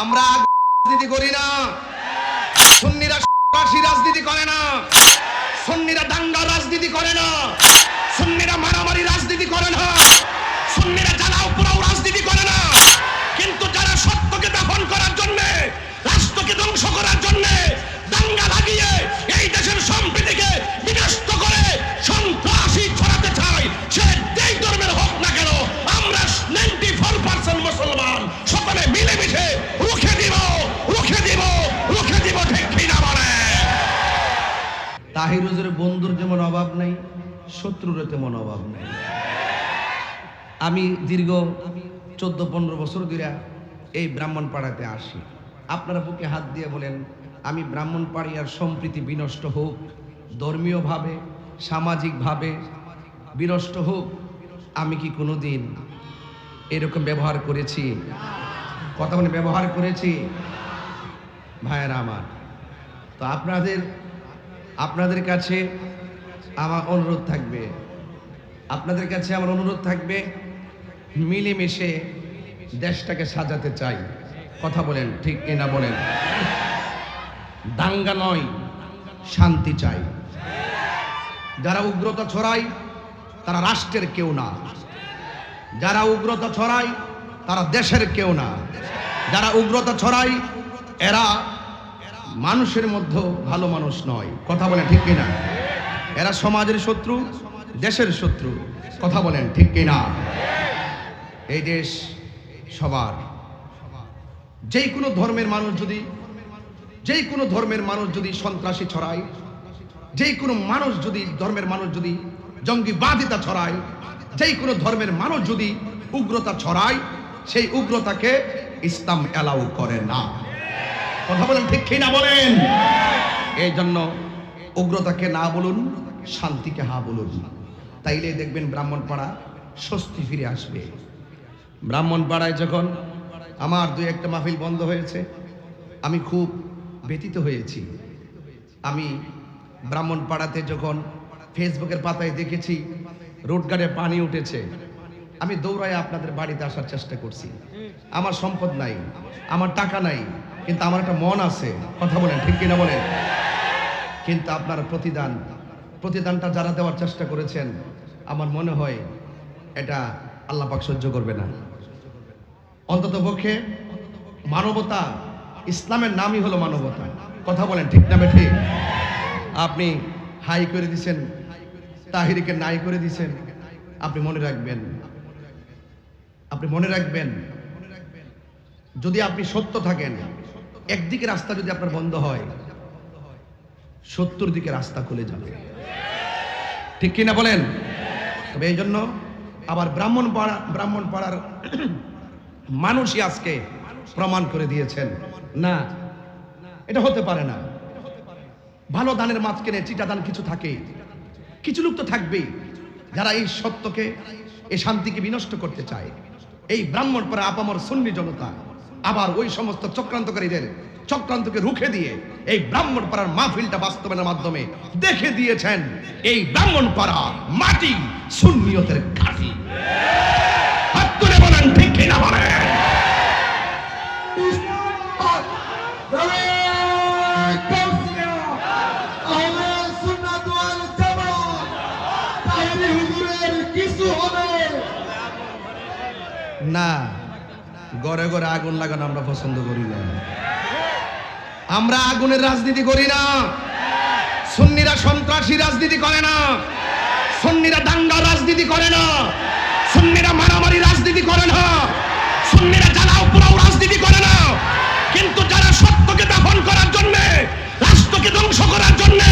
আমরা রাজনীতি করি না। সুন্নিরা সন্ত্রাসী রাজনীতি করে না। সুন্নিরা দাঙ্গা রাজনীতি করে না। সুন্নিরা মারামারি রাজনীতি করে না। সুন্নিরা জ্বালাও তাহির হুজুরের বন্ধুর যেমন অভাব নাই শত্রুর তেমন অভাব নাই। আমি দীর্ঘ চোদ্দ পনেরো বছর ধরে এই ব্রাহ্মণ পাড়াতে আসি। আপনারা বুকে হাত দিয়ে বলেন, আমি ব্রাহ্মণ পাড়িয়ার সম্প্রীতি বিনষ্ট হোক, ধর্মীয়ভাবে, সামাজিকভাবে বিনষ্ট হোক, আমি কি কোনো দিন এরকম ব্যবহার করেছি? কথা বলে ব্যবহার করেছি? ভাইয়েরা আমার, তো আপনাদের আপনাদের কাছে আমার অনুরোধ থাকবে। আপনাদের কাছে আমার অনুরোধ থাকবে, মিলেমিশে দেশটাকে সাজাতে চাই। কথা বলেন, ঠিক কিনা বলেন? দাঙ্গা নয়, শান্তি চাই। যারা উগ্রতা ছড়ায়, তারা রাষ্ট্রের কেউ না। যারা উগ্রতা ছড়ায়, তারা দেশের কেউ না। যারা উগ্রতা ছড়ায়, এরা মানুষের মধ্যে ভালো মানুষ নয়। কথা বলেন ঠিক কিনা? এরা সমাজের শত্রু, দেশের শত্রু। কথা বলেন ঠিক কিনা? এই দেশ সবার। যেই কোনো ধর্মের মানুষ যদি যেই কোনো ধর্মের মানুষ যদি সন্ত্রাসী ছড়ায় যেই কোনো মানুষ যদি, ধর্মের মানুষ যদি জঙ্গিবাদিতা ছড়ায় যেই কোনো ধর্মের মানুষ যদি উগ্রতা ছড়ায়, সেই উগ্রতাকে ইসলাম অ্যালাউ করে না। কথা বলেন ঠিক কিনা বলেন? এই জন্য উগ্রতাকে না বলুন, শান্তিকে হা বলুন। তাইলে দেখবেন ব্রাহ্মণপাড়া স্বস্তি ফিরে আসবে। ব্রাহ্মণপাড়ায় যখন আমার দুই একটা মাহফিল বন্ধ হয়েছে, আমি খুব ব্যতীত হয়েছি। আমি ব্রাহ্মণপাড়াতে যখন ফেসবুকের পাতায় দেখেছি রোডগার্ডে পানি উঠেছে আমি দৌড়ায় আপনাদের বাড়িতে আসার চেষ্টা করছি। আমার সম্পদ নাই আমার টাকা নাই কিন্তু আমার একটা মন আছে। কথা বলেন ঠিক কিনা বলেন? কিন্তু আপনার প্রতিদান প্রতিদানটা যারা দেওয়ার চেষ্টা করেছেন আমার মনে হয় এটা আল্লাহ পাক সহ্য করবে না। অন্তত পক্ষে মানবতা ইসলামের নামই হলো মানবতা। কথা বলেন ঠিক নামে ঠিক আপনি হাই করে দিছেন তাহিরিকে নাই করে দিছেন আপনি মনে রাখবেন আপনি মনে রাখবেন, যদি আপনি সত্য থাকেন, একদিকে রাস্তা যদি আপনার বন্ধ হয়, সত্তর দিকে রাস্তা খুলে যাবে। ঠিক কিনা বলেন? তবে এই জন্য আবার ব্রাহ্মণ পাড়া, ব্রাহ্মণ পাড়ার মানুষই আজকে প্রমাণ করে দিয়েছেন। না, এটা হতে পারে না। ভালো দানের মাঝখানে চিটা দান কিছু থাকে। কিছু লোক তো থাকবেই। যারা এই সত্যকে, এই শান্তিকে বিনষ্ট করতে চায়। এই ব্রাহ্মণ পরে আপামর সুন্নি জনতা, আবার ওই সমস্ত চক্রান্তকারীদের চক্রান্তকে রুখে দিয়ে এই ব্রাহ্মণ পাড়ার মাহফিলটা বাস্তবের মাধ্যমে দেখে দিয়েছেন এই ব্রাহ্মণ পাড়া মাটি সুন্নিয়তের ঘাটি। হাত তুলে বলেন, ঠিক কিনা বলেন? না, ঘরে ঘরে আগুন লাগানো আমরা পছন্দ করি না। আমরা আগুনের রাজনীতি করি না। সুন্নিরা সন্ত্রাসী রাজনীতি করে না। সুন্নিরা দাঙ্গা রাজনীতি করে না। সুন্নিরা মারামারি রাজনীতি করে না। সুন্নিরা জ্বালাও পোড়াও রাজনীতি করে না। কিন্তু যারা সত্যকে দাফন করার জন্য, রাষ্ট্রকে ধ্বংস করার জন্য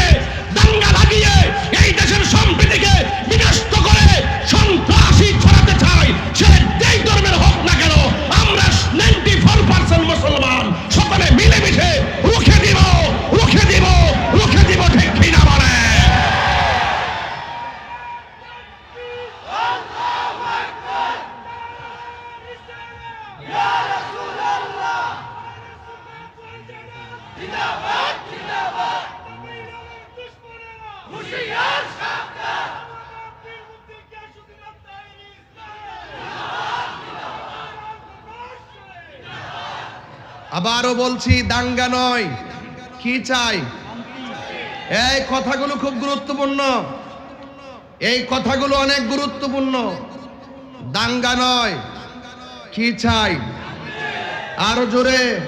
দাঙ্গা লাগিয়ে আবারও বলছি, দাঙ্গা নয়। কি চাই? এই কথাগুলো খুব গুরুত্বপূর্ণ। এই কথাগুলো অনেক গুরুত্বপূর্ণ। দাঙ্গা নয়। কি চাই? আরও জোরে।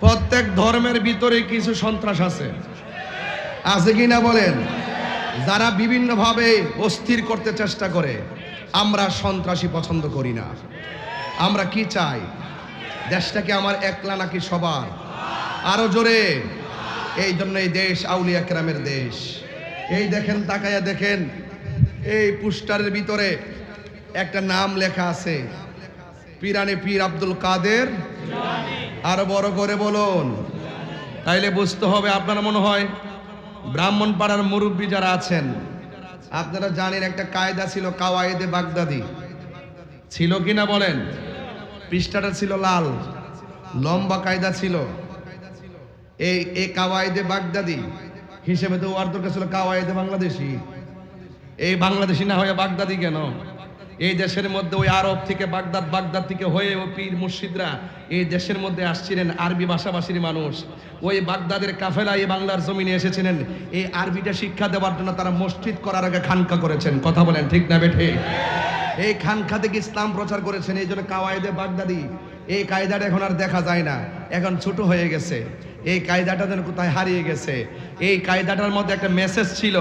প্রত্যেক ধর্মের ভিতরে কিছু সন্ত্রাস আছে। আছে কি না বলেন? যারা বিভিন্নভাবে অস্থির করতে চেষ্টা করে, আমরা সন্ত্রাসী পছন্দ করি না। আমরা কি চাই? দেশটাকে আমার একলা নাকি সবার? আরও জোরে। এই জন্য এই দেশ আউলিয়া কেরামের দেশ। এই দেখেন, তাকায়া দেখেন, এই পুস্টারের ভিতরে একটা নাম লেখা আছে। পিরানে পীর আব্দুল কাদের। আরও বড় করে বলুন। তাইলে বুঝতে হবে আপনার মনে হয় ব্রাহ্মণ পাড়ার মুরব্বী যারা আছেন, আপনারা জানেন একটা কায়দা ছিল কাওয়ায়েদে বাগদাদি। ছিল কিনা বলেন? পৃষ্ঠাটা ছিল লাল, লম্বা কায়দা ছিল। এই এই কাওয়ায়দে বাগদাদি হিসেবে তো ওর দরকার ছিল কাওয়ায়েদে বাংলাদেশি। এই বাংলাদেশি না হয়ে বাগদাদি কেন? এই দেশের মধ্যে ওই আরব থেকে বাগদাদ বাগদাদ থেকে হয়ে ও পীর মুর্শিদরা এই দেশের মধ্যে আসছিলেন আরবি ভাষাভাষীর মানুষ। ওই বাগদাদের কাফেলা এই বাংলার জমিনে এসেছিলেন। এই আরবিটা শিক্ষা দেওয়ার জন্য তারা মসজিদ করার আগে খানকা করেছেন। কথা বলেন ঠিক না বেঠে? এই খানকা থেকে ইসলাম প্রচার করেছেন, এই জন্য কাওয়ায়দে বাগদাদি, এই কায়দাটা এখন আর দেখা যায় না। এখন ছোট হয়ে গেছে। এই কায়দাটা যেন কোথায় হারিয়ে গেছে। এই কায়দাটার মধ্যে একটা মেসেজ ছিল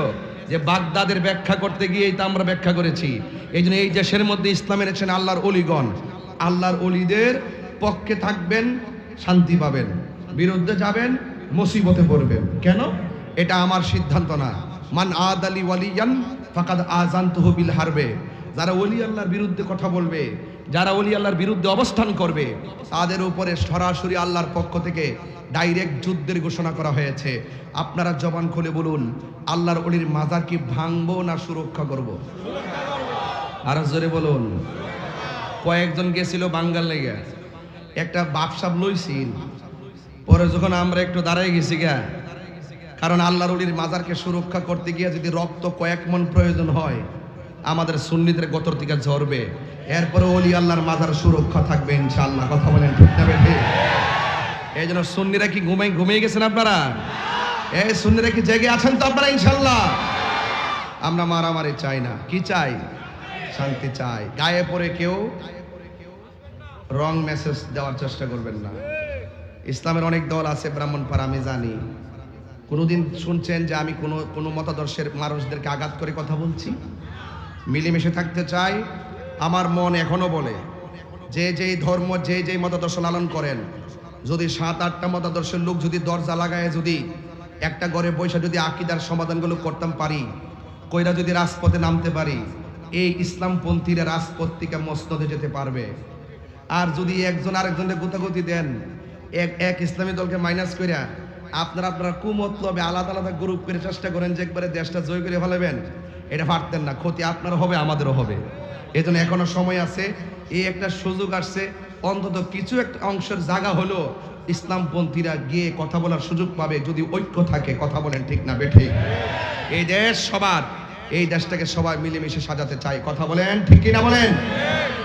যে বাগদাদের ব্যাখ্যা করতে গিয়েই তা আমরা ব্যাখ্যা করেছি। এই জন্য এই দেশের মধ্যে ইসলাম এনেছেন আল্লাহর অলিগণ। আল্লাহর অলিদের পক্ষে থাকবেন, শান্তি পাবেন। বিরুদ্ধে যাবেন, মুসিবতে পড়বেন। কেন? এটা আমার সিদ্ধান্ত না। মান আদ আলী ওয়ালিয়ান, ফাকাদ আজান তহবিল হারবে। যারা ওলি আল্লাহর বিরুদ্ধে কথা বলবে, যারা ওলি আল্লাহর বিরুদ্ধে অবস্থান করবে, তাদের উপরে সরাসরি আল্লাহর পক্ষ থেকে ডাইরেক্ট যুদ্ধের ঘোষণা করা হয়েছে। আপনারা জবান খুলে বলুন, আল্লাহর অলির মাজার কি ভাঙবো না সুরক্ষা করব? আর জোরে বলুন। কয়েকজন গেছিল বাঙ্গাল লেগে। একটা বাপসাপ লইছিল পরে যখন আমরা একটু দাঁড়াই গেছি গা, কারণ আল্লাহর অলির মাজারকে সুরক্ষা করতে গিয়ে যদি রক্ত কয়েক মন প্রয়োজন হয় আমাদের সুন্নিদের গতর থেকে ঝরবে। এরপরে অলি আল্লাহর মাজার সুরক্ষা থাকবে ইনশাল্লাহ কথা বলেন ঠিক না বেঠে? এই জন্য সুন্নিরা কি ঘুমাই ঘুমিয়ে গেছেন আপনারা? এই সুন্নিরা কি জেগে আছেন তো আপনারা ইনশাল্লাহ আমরা মারামারি চাই না। কি চাই? শান্তি চাই। গায়ে পড়ে কেউ রং মেসেজ দেওয়ার চেষ্টা করবেন না। ইসলামের অনেক দল আছে ব্রাহ্মণ ব্রাহ্মণপাড়া, আমি জানি। কোনোদিন শুনছেন যে আমি কোনো কোনো মতাদর্শের মানুষদেরকে আঘাত করে কথা বলছি? মিলেমিশে থাকতে চাই, আমার মন এখনও বলে, যে যেই ধর্ম, যে যেই মতাদর্শ লালন করেন, যদি সাত, আটটা মতাদর্শের লোক যদি দরজা লাগায়, যদি একটা ঘরে বৈশা যদি আকিদার সমাধানগুলো করতাম পারি, কইরা যদি রাজপথে নামতে পারি, এই ইসলামপন্থীরা রাজপথ থেকে মসনদে যেতে পারবে। আর যদি একজন আরেকজনকে গুতাগুতি দেন, এক এক ইসলামী দলকে মাইনাস কইরা, আপনারা আপনারা কুমতলবে আলাদা আলাদা গ্রুপ করে চেষ্টা করেন যে একবারে দেশটা জয় করে ফেলাবেন। এটা পারতেন না, ক্ষতি আপনারও হবে, আমাদেরও হবে। এই জন্য এখনও সময় আছে, এই একটা সুযোগ আসছে, অন্তত কিছু একটা অংশের জায়গা হলো ইসলামপন্থীরা গিয়ে কথা বলার সুযোগ পাবে, যদি ঐক্য থাকে, কথা বলেন ঠিক না বেঠে এই দেশ সবার, এই দেশটাকে সবাই মিলেমিশে সাজাতে চাই কথা বলেন, ঠিক কিনা বলেন?